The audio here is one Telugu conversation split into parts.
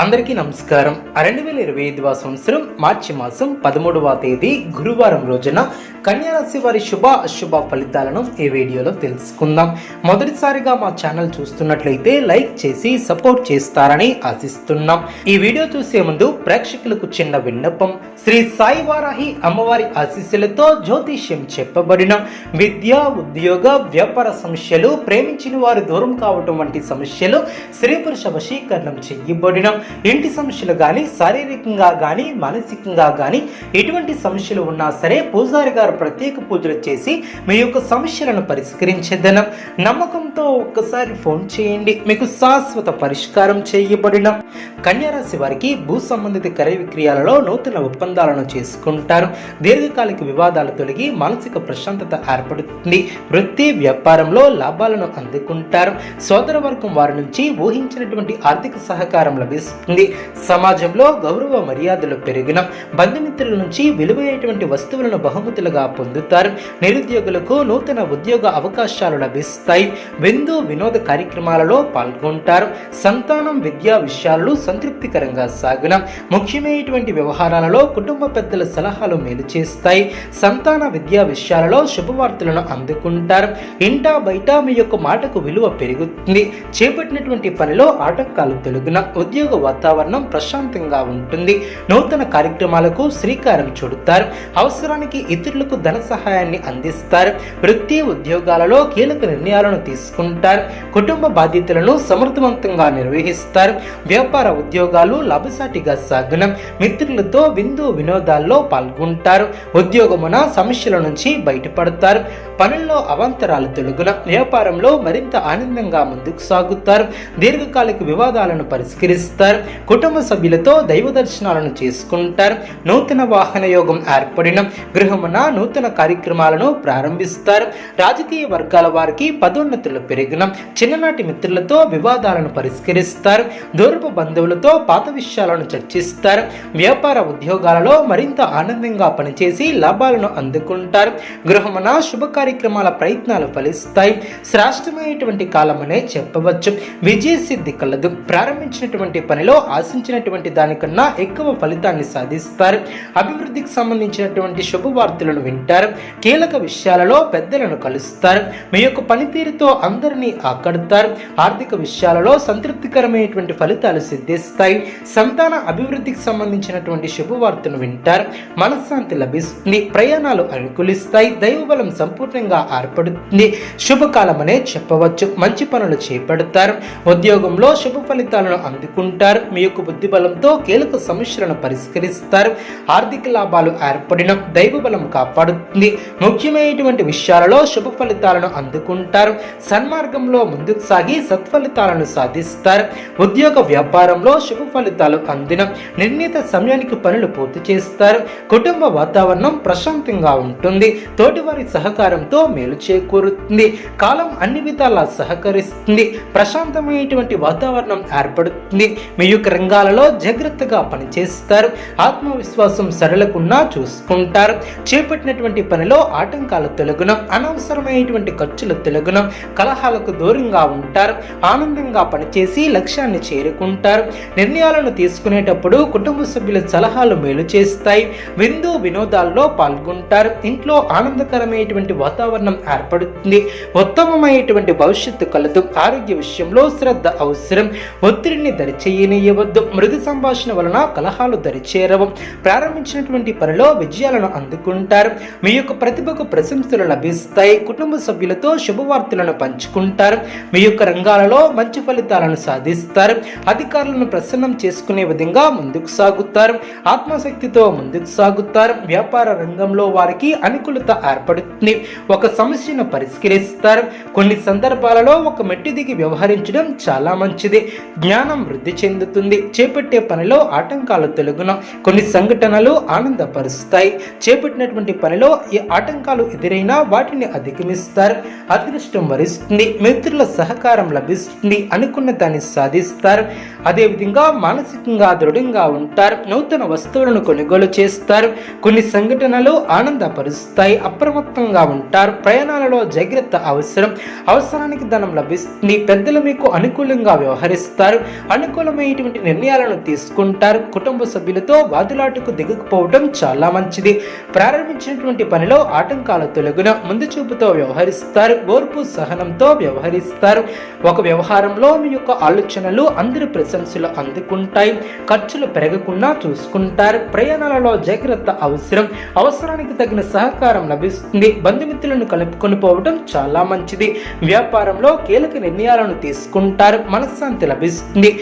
అందరికీ నమస్కారం. రెండు వేల ఇరవై ఐదవ సంవత్సరం మార్చి మాసం పదమూడవ తేదీ గురువారం రోజున కన్యారాశి వారి శుభ అశుభ ఫలితాలను ఈ వీడియోలో తెలుసుకుందాం. మొదటిసారిగా మా ఛానల్ చూస్తున్నట్లయితే లైక్ చేసి సపోర్ట్ చేస్తారని ఆశిస్తున్నాం. ఈ వీడియో చూసే ముందు ప్రేక్షకులకు చిన్న విన్నపం. శ్రీ సాయి వారాహి అమ్మవారి ఆశీస్సులతో జ్యోతిష్యం చెప్పబడిన విద్య ఉద్యోగ వ్యాపార సమస్యలు ప్రేమించిన వారు దూరం కావటం వంటి సమస్యలు స్త్రీ పురుష వశీకరణం చెయ్యబడిన ఇంటి సమస్యలు కానీ శారీరకంగా కానీ మానసికంగా కానీ ఎటువంటి సమస్యలు ఉన్నా సరే పూజారి గారు ప్రత్యేక పూజలు చేసి మీ యొక్క సమస్యలను పరిష్కరించేదనం. నమ్మకంతో ఒక్కసారి ఫోన్ చేయండి. మీకు శాశ్వత పరిష్కారం చేయబడిన కన్యారాశి వారికి భూ సంబంధిత క్రయ విక్రయాలలో నూతన ఒప్పందాలను చేసుకుంటారు. దీర్ఘకాలిక వివాదాలు తొలగి మానసిక ప్రశాంతత ఏర్పడుతుంది. వృత్తి వ్యాపారంలో లాభాలను అందుకుంటారు. సోదర వర్గం వారి నుంచి ఊహించినటువంటి ఆర్థిక సహకారం లభిస్తుంది. సమాజంలో గౌరవ మర్యాదలు పెరిగిన. బంధుమిత్రుల నుంచి విలువైనటువంటి వస్తువులను బహుమతులుగా పొందుతారు. నిరుద్యోగులకు నూతన ఉద్యోగ అవకాశాలు లభిస్తాయి. విందు వినోద కార్యక్రమాలలో పాల్గొంటారు. సంతానం విద్యా విషయాలు సంతృప్తికరంగా సాగిన. ముఖ్యమైనటువంటి వ్యవహారాలలో కుటుంబ పెద్దల సలహాలు మేలు చేస్తాయి. సంతాన విద్యా విషయాలలో శుభవార్తలను అందుకుంటారు. ఇంటా బయట మీ యొక్క మాటకు విలువ పెరుగుతుంది. చేపట్టినటువంటి పనిలో ఆటంకాలు తొలగిన. ఉద్యోగ వాతావరణం ప్రశాంతంగా ఉంటుంది. నూతన కార్యక్రమాలకు శ్రీకారం చుడతారు. అవసరానికి ఇతరులకు ధన సహాయాన్ని అందిస్తారు. వృత్తి ఉద్యోగాలలో కీలక నిర్ణయాలను తీసుకుంటారు. కుటుంబ బాధ్యతలను సమర్థవంతంగా నిర్వహిస్తారు. వ్యాపార ఉద్యోగాలు లాభసాటిగా సాగనం. మిత్రులతో విందు వినోదాల్లో పాల్గొంటారు. ఉద్యోగమున సమస్యల నుంచి బయటపడతారు. పనుల్లో అవాంతరాలు తొలగున వ్యాపారంలో మరింత ఆనందంగా ముందుకు సాగుతారు. దీర్ఘకాలిక వివాదాలను పరిష్కరిస్తారు. కుటుంబ సభ్యులతో దైవ దర్శనాలను చేసుకుంటారు. నూతన వాహన యోగం ఏర్పడిన గృహమున నూతన కార్యక్రమాలను ప్రారంభిస్తారు. రాజకీయ వర్గాల వారికి పదోన్నతులు పెరిగిన చిన్ననాటి మిత్రులతో వివాదాలను పరిష్కరిస్తారు. దూరపు బంధువులతో పాత విషయాలను చర్చిస్తారు. వ్యాపార ఉద్యోగాలలో మరింత ఆనందంగా పనిచేసి లాభాలను అందుకుంటారు. గృహమున శుభ కార్యక్రమాల ప్రయత్నాలు ఫలిస్తాయి. శ్రేష్టమైనటువంటి కాలమనే చెప్పవచ్చు. విజయ సిద్ధి కలదు. ప్రారంభించినటువంటి పని దానిలో ఆశించినటువంటి దానికన్నా ఎక్కువ ఫలితాన్ని సాధిస్తారు. అభివృద్ధికి సంబంధించినటువంటి శుభవార్తలను వింటారు. కీలక విషయాలలో పెద్దలను కలుస్తారు. మీ యొక్క పనితీరుతో అందరినీ ఆకడతారు. ఆర్థిక విషయాలలో సంతృప్తికరమైనటువంటి ఫలితాలు సిద్ధిస్తాయి. సంతాన అభివృద్ధికి సంబంధించినటువంటి శుభవార్తను వింటారు. మనశ్శాంతి లభిస్తుంది. ప్రయాణాలు అనుకూలిస్తాయి. దైవబలం సంపూర్ణంగా ఏర్పడుతుంది. శుభకాలమనే చెప్పవచ్చు. మంచి పనులు చేపడతారు. ఉద్యోగంలో శుభ ఫలితాలను అందుకుంటారు. మీ యొక్క బుద్ధి బలంతో కీలక సమస్యలను పరిష్కరిస్తారు. ఆర్థిక లాభాలు ఏర్పడిన దైవ బలం కాపాడుతుంది. ముఖ్యమైనటువంటి విషయాలలో శుభ ఫలితాలను అందుకుంటారు. సన్మార్గంలో ముందుకు సాగి సత్ఫలితాలను సాధిస్తారు. ఉద్యోగ వ్యాపారంలో శుభ ఫలితాలు అందిన నిర్ణీత సమయానికి పనులు పూర్తి చేస్తారు. కుటుంబ వాతావరణం ప్రశాంతంగా ఉంటుంది. తోటివారి సహకారంతో మేలు చేకూరుతుంది. కాలం అన్ని విధాలా సహకరిస్తుంది. ప్రశాంతమైనటువంటి వాతావరణం ఏర్పడుతుంది. మీ యొక్క రంగాలలో జాగ్రత్తగా పనిచేస్తారు. ఆత్మవిశ్వాసం సరళకున్నా చూసుకుంటారు. చేపట్టినటువంటి పనిలో ఆటంకాలు తొలగున అనవసరమైనటువంటి ఖర్చులు తొలగున కలహాలకు దూరంగా ఉంటారు. ఆనందంగా పనిచేసి లక్ష్యాన్ని చేరుకుంటారు. నిర్ణయాలను తీసుకునేటప్పుడు కుటుంబ సభ్యుల సలహాలు మేలు చేస్తాయి. విందు వినోదాల్లో పాల్గొంటారు. ఇంట్లో ఆనందకరమైనటువంటి వాతావరణం ఏర్పడుతుంది. ఉత్తమమైనటువంటి భవిష్యత్తు కలదు. ఆరోగ్య విషయంలో శ్రద్ధ అవసరం. ఒత్తిడిని దరిచేయనీయవద్దు మృదు సంభాషణ వలన కలహాలు దరిచేరవు. ప్రారంభించినటువంటి పనిలో విజయాలను అందుకుంటారు. మీ యొక్క ప్రతిభకు ప్రశంసలు లభిస్తాయి. కుటుంబ సభ్యులతో శుభవార్తలను పంచుకుంటారు. మీ యొక్క రంగాలలో మంచి ఫలితాలను సాధిస్తారు. అధికారులను ప్రసన్నం చేసుకునే విధంగా ముందుకు సాగుతారు. ఆత్మశక్తితో ముందుకు సాగుతారు. వ్యాపార రంగంలో వారికి అనుకూలత ఏర్పడుతుంది. ఒక సమస్యను పరిష్కరిస్తారు. కొన్ని సందర్భాలలో ఒక మెట్టు దిగి వ్యవహరించడం చాలా మంచిది. జ్ఞానం వృద్ధి చెంది చెందుతుంది. చేపట్టే పనిలో ఆటంకాలు తొలగున కొన్ని సంఘటనలు ఆనందపరుస్తాయి. చేపట్టినటువంటి పనిలో ఈ ఆటంకాలు ఎదురైనా వాటిని అధిగమిస్తారు. అదృష్టం వరిస్తుంది. మిత్రుల సహకారం లభిస్తుంది అనుకున్న దాన్ని సాధిస్తారు. అదేవిధంగా మానసికంగా దృఢంగా ఉంటారు. నూతన వస్తువులను కొనుగోలు చేస్తారు. కొన్ని సంఘటనలు ఆనందపరుస్తాయి. అప్రమత్తంగా ఉంటారు. ప్రయాణాలలో జాగ్రత్త అవసరం. అవసరానికి ధనం లభిస్తుంది. పెద్దలు మీకు అనుకూలంగా వ్యవహరిస్తారు. అనుకూలమైన ఇటువంటి నిర్ణయాలను తీసుకుంటారు. కుటుంబ సభ్యులతో వాదులాటకు దిగకపోవడం చాలా మంచిది. ప్రారంభించినటువంటి పనిలో ఆటంకాల తొలగున ముందు చూపుతో వ్యవహరిస్తారు. ఓర్పు సహనంతో వ్యవహరిస్తారు. ఒక వ్యవహారంలో మీ యొక్క ఆలోచనలు అందరి ప్రశంసలు అందుకుంటాయి. ఖర్చులు పెరగకుండా చూసుకుంటారు. ప్రయాణాలలో జాగ్రత్త అవసరం. అవసరానికి తగిన సహకారం లభిస్తుంది. బంధుమిత్రులను కలుపుకొని పోవడం చాలా మంచిది. వ్యాపారంలో కీలక నిర్ణయాలను తీసుకుంటారు. మనశ్శాంతి లభిస్తుంది.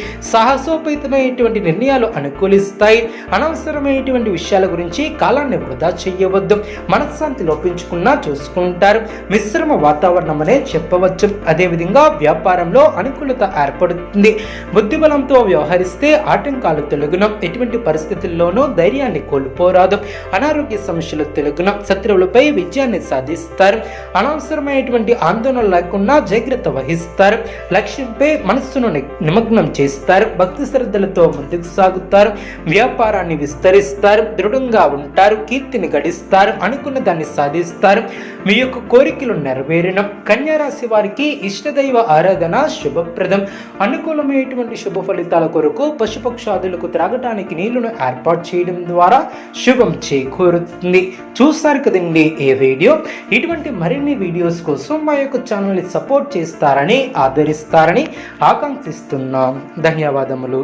సాహసోపేతమైనటువంటి నిర్ణయాలు అనుకూలిస్తాయి. అనవసరమైనటువంటి విషయాల గురించి కాలాన్ని వృధా చేయవద్దు. మనశ్శాంతి లోపించుకున్నా చూసుకుంటారు. మిశ్రమ వాతావరణం అనే చెప్పవచ్చు. అదేవిధంగా వ్యాపారంలో అనుకూలత ఏర్పడుతుంది. బుద్ధిబలంతో వ్యవహరిస్తే ఆటంకాలు తొలగిన. ఎటువంటి పరిస్థితుల్లోనూ ధైర్యాన్ని కోల్పోరాదు. అనారోగ్య సమస్యలు తొలగిన. శత్రువులపై విజయాన్ని సాధిస్తారు. అనవసరమైనటువంటి ఆందోళన లేకుండా జాగ్రత్త వహిస్తారు. లక్ష్యంపై మనస్సును ని- నిమగ్నం చేస్తారు. భక్తి శ్రద్ధలతో ముందుకు సాగుతారు. వ్యాపారాన్ని విస్తరిస్తారు. దృఢంగా ఉంటారు. కీర్తిని గడిస్తారు. అనుకున్న దాన్ని సాధిస్తారు. మీ యొక్క కోరికలు నెరవేరిన కన్యారాశి వారికి ఇష్టదైవ ఆరాధన శుభప్రదం. అనుకూలమైనటువంటి శుభ ఫలితాల కొరకు పశుపక్షాదులకు త్రాగటానికి నీళ్ళను ఏర్పాటు చేయడం ద్వారా శుభం చేకూరుతుంది. చూస్తారు కదండి ఏ వీడియో? ఇటువంటి మరిన్ని వీడియోస్ కోసం మా యొక్క ఛానల్ని సపోర్ట్ చేస్తారని ఆదరిస్తారని ఆకాంక్షిస్తున్నాం. ధన్యవాదాలు. ధన్యవాదములు